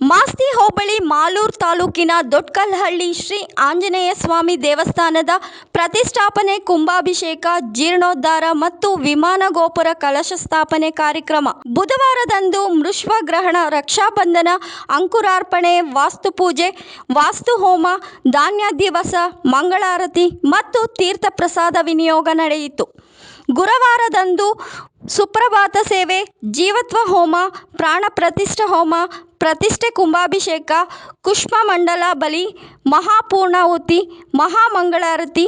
ಮಾಸ್ತಿ ಹೋಬಳಿ ಮಾಲೂರು ತಾಲೂಕಿನ ದೊಡ್ಕಲ್ಹಳ್ಳಿ ಶ್ರೀ ಆಂಜನೇಯ ಸ್ವಾಮಿ ದೇವಸ್ಥಾನದ ಪ್ರತಿಷ್ಠಾಪನೆ ಕುಂಭಾಭಿಷೇಕ, ಜೀರ್ಣೋದ್ಧಾರ ಮತ್ತು ವಿಮಾನ ಗೋಪುರ ಕಲಶ ಸ್ಥಾಪನೆ ಕಾರ್ಯಕ್ರಮ. ಬುಧವಾರದಂದು ಮೃಷ್ವಗ್ರಹಣ ರಕ್ಷಾಬಂಧನ, ಅಂಕುರಾರ್ಪಣೆ ವಾಸ್ತುಪೂಜೆ ವಾಸ್ತು ಹೋಮ, ಧಾನ್ಯ ದಿವಸ, ಮಂಗಳಾರತಿ ಮತ್ತು ತೀರ್ಥ ಪ್ರಸಾದ ವಿನಿಯೋಗ ನಡೆಯಿತು. ಗುರುವಾರದಂದು ಸುಪ್ರಭಾತ ಸೇವೆ ಜೀವತ್ವ ಹೋಮ ಪ್ರಾಣ ಪ್ರತಿಷ್ಠೆ ಹೋಮ ಪ್ರತಿಷ್ಠೆ ಕುಂಭಾಭಿಷೇಕ ಕುಷ್ಮಮಂಡಲ ಬಲಿ ಮಹಾಪೂರ್ಣಾಹುತಿ ಮಹಾಮಂಗಳಾರತಿ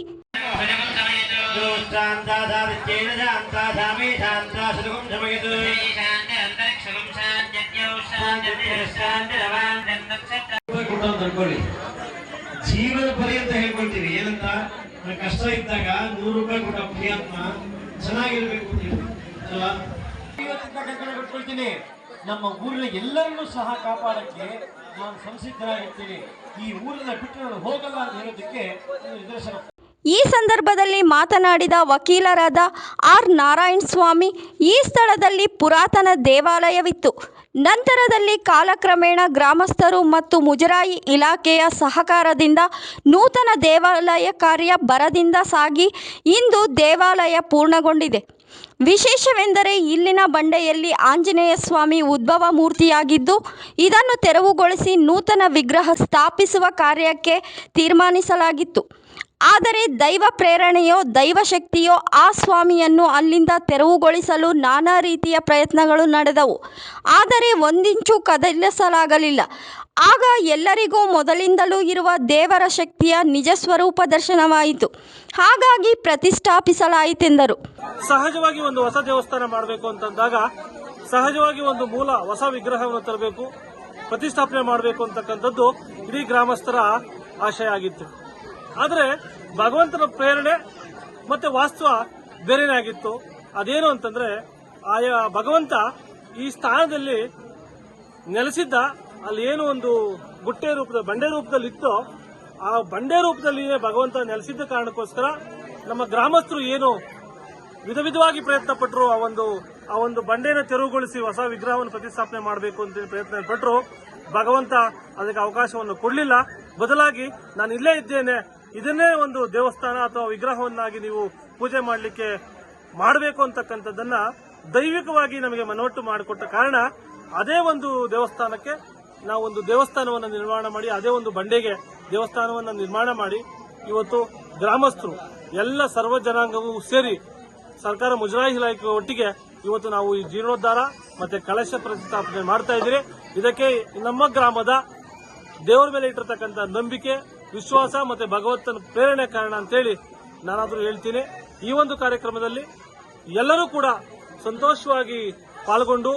ಜೀವನ ಪರಿ ಅಂತ ಹೇಳ್ಕೊಳ್ತೀವಿ ಏನಂತ ಕಷ್ಟ ಇದ್ದಾಗ ನೂರು ರೂಪಾಯಿ ಕೊಟ್ಟ ಪುಣ್ಯಾತ್ಮ ಚೆನ್ನಾಗಿರ್ಬೇಕು ಅಂತ ಅಲ್ವಾ? ನಮ್ಮ ಊರಿನ ಎಲ್ಲರನ್ನೂ ಸಹ ಕಾಪಾಡಕ್ಕೆ ನಾನು ಸಂಸಿದ್ಧರಾಗಿರ್ತೀನಿ. ಈ ಊರಿನ ಬಿಟ್ಟು ನಾನು ಹೋಗಲ್ಲ ಅಂತ ಹೇಳೋದಕ್ಕೆ ನಿದರ್ಶನ ಈ ಸಂದರ್ಭದಲ್ಲಿ ಮಾತನಾಡಿದ ವಕೀಲರಾದ ಆರ್ ನಾರಾಯಣ ಸ್ವಾಮಿ ಈ ಸ್ಥಳದಲ್ಲಿ ಪುರಾತನ ದೇವಾಲಯವಿತ್ತು. ನಂತರದಲ್ಲಿ ಕಾಲಕ್ರಮೇಣ ಗ್ರಾಮಸ್ಥರು ಮತ್ತು ಮುಜರಾಯಿ ಇಲಾಖೆಯ ಸಹಕಾರದಿಂದ ನೂತನ ದೇವಾಲಯ ಕಾರ್ಯ ಬರದಿಂದ ಸಾಗಿ ಇಂದು ದೇವಾಲಯ ಪೂರ್ಣಗೊಂಡಿದೆ. ವಿಶೇಷವೆಂದರೆ ಇಲ್ಲಿನ ಬಂಡೆಯಲ್ಲಿ ಆಂಜನೇಯ ಸ್ವಾಮಿ ಉದ್ಭವ ಮೂರ್ತಿಯಾಗಿದ್ದು, ಇದನ್ನು ತೆರವುಗೊಳಿಸಿ ನೂತನ ವಿಗ್ರಹ ಸ್ಥಾಪಿಸುವ ಕಾರ್ಯಕ್ಕೆ ತೀರ್ಮಾನಿಸಲಾಗಿತ್ತು. ಆದರೆ ದೈವ ಪ್ರೇರಣೆಯೋ ದೈವಶಕ್ತಿಯೋ ಆ ಸ್ವಾಮಿಯನ್ನು ಅಲ್ಲಿಂದ ತೆರವುಗೊಳಿಸಲು ನಾನಾ ರೀತಿಯ ಪ್ರಯತ್ನಗಳು ನಡೆದವು. ಆದರೆ ಒಂದಿಂಚು ಕದಲಿಸಲಾಗಲಿಲ್ಲ. ಆಗ ಎಲ್ಲರಿಗೂ ಮೊದಲಿಂದಲೂ ಇರುವ ದೇವರ ಶಕ್ತಿಯ ನಿಜ ಸ್ವರೂಪ ದರ್ಶನವಾಯಿತು. ಹಾಗಾಗಿ ಪ್ರತಿಷ್ಠಾಪಿಸಲಾಯಿತೆಂದರು. ಸಹಜವಾಗಿ ಒಂದು ಹೊಸ ದೇವಸ್ಥಾನ ಮಾಡಬೇಕು ಅಂತಂದಾಗ ಸಹಜವಾಗಿ ಒಂದು ಮೂಲ ಹೊಸ ವಿಗ್ರಹವನ್ನು ತರಬೇಕು, ಪ್ರತಿಷ್ಠಾಪನೆ ಮಾಡಬೇಕು ಅಂತಕ್ಕಂಥದ್ದು ಇಡೀ ಗ್ರಾಮಸ್ಥರ ಆಶಯ ಆಗಿತ್ತು. ಆದರೆ ಭಗವಂತನ ಪ್ರೇರಣೆ ಮತ್ತೆ ವಾಸ್ತವ ಬೇರೆನೇ ಆಗಿತ್ತು ಅದೇನು ಅಂತಂದ್ರೆ ಆಯಾ ಭಗವಂತ ಈ ಸ್ಥಾನದಲ್ಲಿ ನೆಲೆಸಿದ್ದ ಅಲ್ಲಿ ಏನು ಒಂದು ಗುಟ್ಟೆ ರೂಪದ ಬಂಡೆ ರೂಪದಲ್ಲಿ ಇತ್ತು ಆ ಬಂಡೆ ರೂಪದಲ್ಲಿಯೇ ಭಗವಂತ ನೆಲೆಸಿದ್ದ ಕಾರಣಕ್ಕೋಸ್ಕರ ನಮ್ಮ ಗ್ರಾಮಸ್ಥರು ಏನು ವಿಧ ವಿಧವಾಗಿ ಪ್ರಯತ್ನ ಪಟ್ಟರು ಆ ಒಂದು ಆ ಒಂದು ಬಂಡೆನ ತೆರವುಗೊಳಿಸಿ ಹೊಸ ವಿಗ್ರಹವನ್ನು ಪ್ರತಿಷ್ಠಾಪನೆ ಮಾಡಬೇಕು ಅಂತ ಪ್ರಯತ್ನ ಪಟ್ಟರು ಭಗವಂತ ಅದಕ್ಕೆ ಅವಕಾಶವನ್ನು ಕೊಡಲಿಲ್ಲ. ಬದಲಾಗಿ ನಾನು ಇಲ್ಲೇ ಇದ್ದೇನೆ ಇದನ್ನೇ ಒಂದು ದೇವಸ್ಥಾನ ಅಥವಾ ವಿಗ್ರಹವನ್ನಾಗಿ ನೀವು ಪೂಜೆ ಮಾಡಲಿಕ್ಕೆ ಮಾಡಬೇಕು ಅಂತಕ್ಕಂಥದ್ದನ್ನ ದೈವಿಕವಾಗಿ ನಮಗೆ ಮನವಟ್ಟು ಮಾಡಿಕೊಟ್ಟ ಕಾರಣ ಅದೇ ಒಂದು ದೇವಸ್ಥಾನಕ್ಕೆ ನಾವು ಒಂದು ದೇವಸ್ಥಾನವನ್ನು ನಿರ್ಮಾಣ ಮಾಡಿ, ಅದೇ ಒಂದು ಬಂಡೆಗೆ ದೇವಸ್ಥಾನವನ್ನು ನಿರ್ಮಾಣ ಮಾಡಿ ಇವತ್ತು ಗ್ರಾಮಸ್ಥರು, ಎಲ್ಲ ಸರ್ವ ಜನಾಂಗವೂ ಸೇರಿ ಸರ್ಕಾರ ಮುಜರಾಯಿ ಇಲಾಖೆ ಒಟ್ಟಿಗೆ ಇವತ್ತು ನಾವು ಈ ಜೀರ್ಣೋದ್ಧಾರ ಮತ್ತೆ ಕಳಶ ಪ್ರತಿಷ್ಠಾಪನೆ ಮಾಡ್ತಾ ಇದ್ದೀರಿ. ಇದಕ್ಕೆ ನಮ್ಮ ಗ್ರಾಮದ ದೇವರ ಮೇಲೆ ಇಟ್ಟಿರ್ತಕ್ಕಂಥ ನಂಬಿಕೆ ವಿಶ್ವಾಸ ಮತ್ತೆ ಭಗವಂತನ ಪ್ರೇರಣೆ ಕಾರಣ ಅಂತೇಳಿ ನಾನಾದರೂ ಹೇಳ್ತೀನಿ. ಈ ಒಂದು ಕಾರ್ಯಕ್ರಮದಲ್ಲಿ ಎಲ್ಲರೂ ಕೂಡ ಸಂತೋಷವಾಗಿ ಪಾಲ್ಗೊಂಡು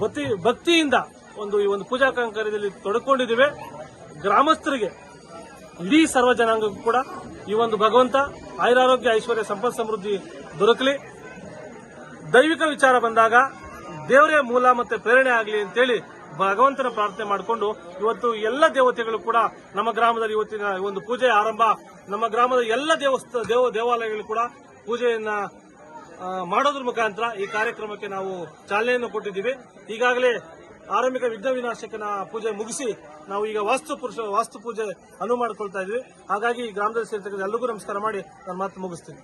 ಭಕ್ತಿ, ಭಕ್ತಿಯಿಂದ ಒಂದು ಈ ಒಂದು ಪೂಜಾ ಕಾರ್ಯದಲ್ಲಿ ತೊಡಕೊಂಡಿದ್ದೇವೆ. ಗ್ರಾಮಸ್ಥರಿಗೆ, ಇಡೀ ಸರ್ವ ಜನಾಂಗಕ್ಕೂ ಕೂಡ ಈ ಒಂದು ಭಗವಂತ ಆಯುರಾರೋಗ್ಯ, ಐಶ್ವರ್ಯ, ಸಂಪತ್ ಸಮೃದ್ಧಿ ದೊರಕಲಿ. ದೈವಿಕ ವಿಚಾರ ಬಂದಾಗ ದೇವರೇ ಮೂಲ ಮತ್ತೆ ಪ್ರೇರಣೆ ಆಗಲಿ ಅಂತೇಳಿ ಭಗವಂತನ ಪ್ರಾರ್ಥನೆ ಮಾಡಿಕೊಂಡು ಇವತ್ತು ಎಲ್ಲ ದೇವತೆಗಳು ಕೂಡ ನಮ್ಮ ಗ್ರಾಮದಲ್ಲಿ ಇವತ್ತಿನ ಒಂದು ಪೂಜೆ ಆರಂಭ, ನಮ್ಮ ಗ್ರಾಮದ ಎಲ್ಲ ದೇವಸ್ಥ, ದೇವ, ದೇವಾಲಯಗಳು ಕೂಡ ಪೂಜೆಯನ್ನ ಮಾಡೋದ್ರ ಮುಖಾಂತರ ಈ ಕಾರ್ಯಕ್ರಮಕ್ಕೆ ನಾವು ಚಾಲನೆಯನ್ನು ಕೊಟ್ಟಿದ್ದೀವಿ. ಈಗಾಗಲೇ ಆರಂಭಿಕ ವಿಘ್ನ ವಿನಾಶಕನ ಪೂಜೆ ಮುಗಿಸಿ ನಾವು ಈಗ ವಾಸ್ತು ಪುರುಷ ವಾಸ್ತು ಪೂಜೆ ಅನುವು ಮಾಡಿಕೊಳ್ತಾ ಇದ್ವಿ. ಹಾಗಾಗಿ ಈ ಗ್ರಾಮದಲ್ಲಿ ಸೇರ್ತಕ್ಕಂಥ ಎಲ್ಲರಿಗೂ ನಮಸ್ಕಾರ ಮಾಡಿ ನಾನು ಮಾತು ಮುಗಿಸ್ತೀನಿ.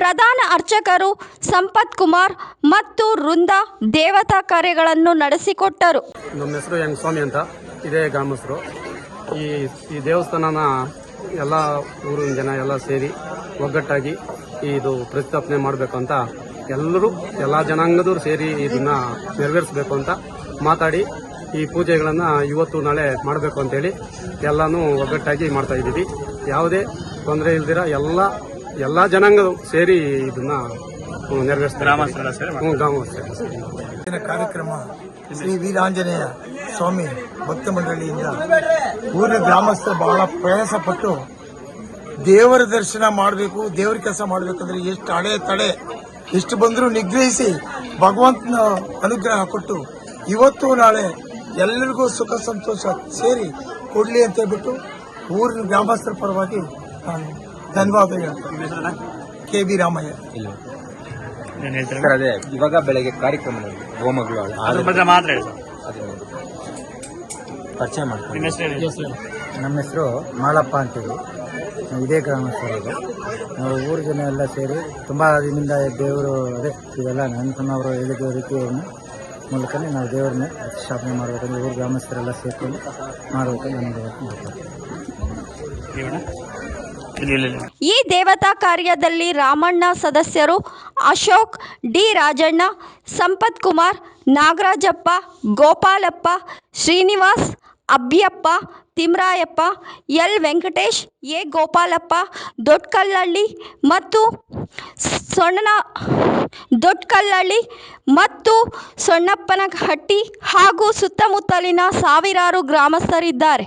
ಪ್ರಧಾನ ಅರ್ಚಕರು ಸಂಪತ್ ಕುಮಾರ್ ಮತ್ತು ವೃಂದ ದೇವತಾ ಕಾರ್ಯಗಳನ್ನು ನಡೆಸಿಕೊಟ್ಟರು. ನಮ್ಮ ಹೆಸರು ಹೆಂಗ್ ಸ್ವಾಮಿ ಅಂತ. ಇದೇ ಗ್ರಾಮಸ್ಥರು. ಈ ಈ ದೇವಸ್ಥಾನನ ಎಲ್ಲ ಊರಿನ ಜನ ಎಲ್ಲ ಸೇರಿ ಒಗ್ಗಟ್ಟಾಗಿ ಇದು ಪ್ರತಿಷ್ಠಾಪನೆ ಮಾಡಬೇಕು ಅಂತ ಎಲ್ಲರೂ ಎಲ್ಲ ಜನಾಂಗದವರು ಸೇರಿ ಇದನ್ನ ನೆರವೇರಿಸಬೇಕು ಅಂತ ಮಾತಾಡಿ ಈ ಪೂಜೆಗಳನ್ನು ಇವತ್ತು ನಾಳೆ ಮಾಡಬೇಕು ಅಂತೇಳಿ ಎಲ್ಲನೂ ಒಗ್ಗಟ್ಟಾಗಿ ಮಾಡ್ತಾ ಇದ್ದೀವಿ. ಯಾವುದೇ ತೊಂದರೆ ಇಲ್ದಿರ ಎಲ್ಲ ಎಲ್ಲ ಜನಾಂಗದವರು ಸೇರಿ ಇದನ್ನ ನೆರವೇರಿಸ್ತಾರೆ ಗ್ರಾಮಸ್ಥರು ಇವತ್ತಿನ ಕಾರ್ಯಕ್ರಮ ಶ್ರೀ ವೀರಾಂಜನೇಯ ಸ್ವಾಮಿ ಭಕ್ತ ಮಂಡಳಿಯಿಂದ ಊರಿನ ಗ್ರಾಮಸ್ಥರು ಬಹಳ ಪ್ರಯಾಸ ಪಟ್ಟು ದೇವರ ದರ್ಶನ ಮಾಡಬೇಕು ದೇವರ ಕೆಲಸ ಮಾಡಬೇಕಂದ್ರೆ ಎಷ್ಟು ಹಳೆ ತಡೆ ಎಷ್ಟು ಬಂದರೂ ನಿಗ್ರಹಿಸಿ ಭಗವಂತನ ಅನುಗ್ರಹ ಕೊಟ್ಟು ಇವತ್ತು ನಾಳೆ ಎಲ್ಲರಿಗೂ ಸುಖ ಸಂತೋಷ ಸೇರಿ ಕೊಡಲಿ ಅಂತ ಹೇಳ್ಬಿಟ್ಟು ಊರಿನ ಗ್ರಾಮಸ್ಥರ ಪರವಾಗಿ ನಾನು ಧನ್ಯವಾದ ಹೇಳ್ತೇನೆ. K B Ramaiah. ಸರ್ ಅದೇ ಇವಾಗ ಬೆಳಗ್ಗೆ ಕಾರ್ಯಕ್ರಮ ಹೋಮಗಳು ಅದ್ರ ಮಾತ್ರ ಹೇಳಿ ಸರ್. ಅದೇ ಪರಿಚಯ ಮಾಡ್ತೀನಿ ನಿಮ್ಮ ಹೆಸರು ಮಾಳಪ್ಪ ಅಂತೇಳಿ ನಾವು ಇದೇ ಗ್ರಾಮಸ್ಥರದು ನಾವು ಊರು ಜನ ಎಲ್ಲ ಸೇರಿ ತುಂಬ ದಿನದಿಂದ ದೇವರು ಅದೇ ಇವೆಲ್ಲ ನನ್ನ ಸಣ್ಣವರು ಹೇಳಿದ ರೀತಿಯನ್ನು ಮೂಲಕನೇ ನಾವು ದೇವರನ್ನ ಪ್ರತಿಷ್ಠಾಪನೆ ಮಾಡಬೇಕಂದ್ರೆ ಊರು ಗ್ರಾಮಸ್ಥರೆಲ್ಲ ಸೇರ್ಕೊಂಡು ಇಲ್ಲಿ. ಈ ದೇವತಾ ಕಾರ್ಯದಲ್ಲಿ ರಾಮಣ್ಣ ಸದಸ್ಯರು Ashok D Rajanna, Sampath Kumar, Nagarajappa, Gopalappa, Srinivas Abbiyappa Timrayappa, L Venkatesh, A Gopalappa Doddakallahalli ಮತ್ತು ಸಣ್ಣ ದೊಡ್ಡಕಲ್ಲಳ್ಳಿ ಮತ್ತು ಸೊಣ್ಣಪ್ಪನಹಟ್ಟಿ ಹಾಗೂ ಸುತ್ತಮುತ್ತಲಿನ ಸಾವಿರಾರು ಗ್ರಾಮಸ್ಥರಿದ್ದಾರೆ.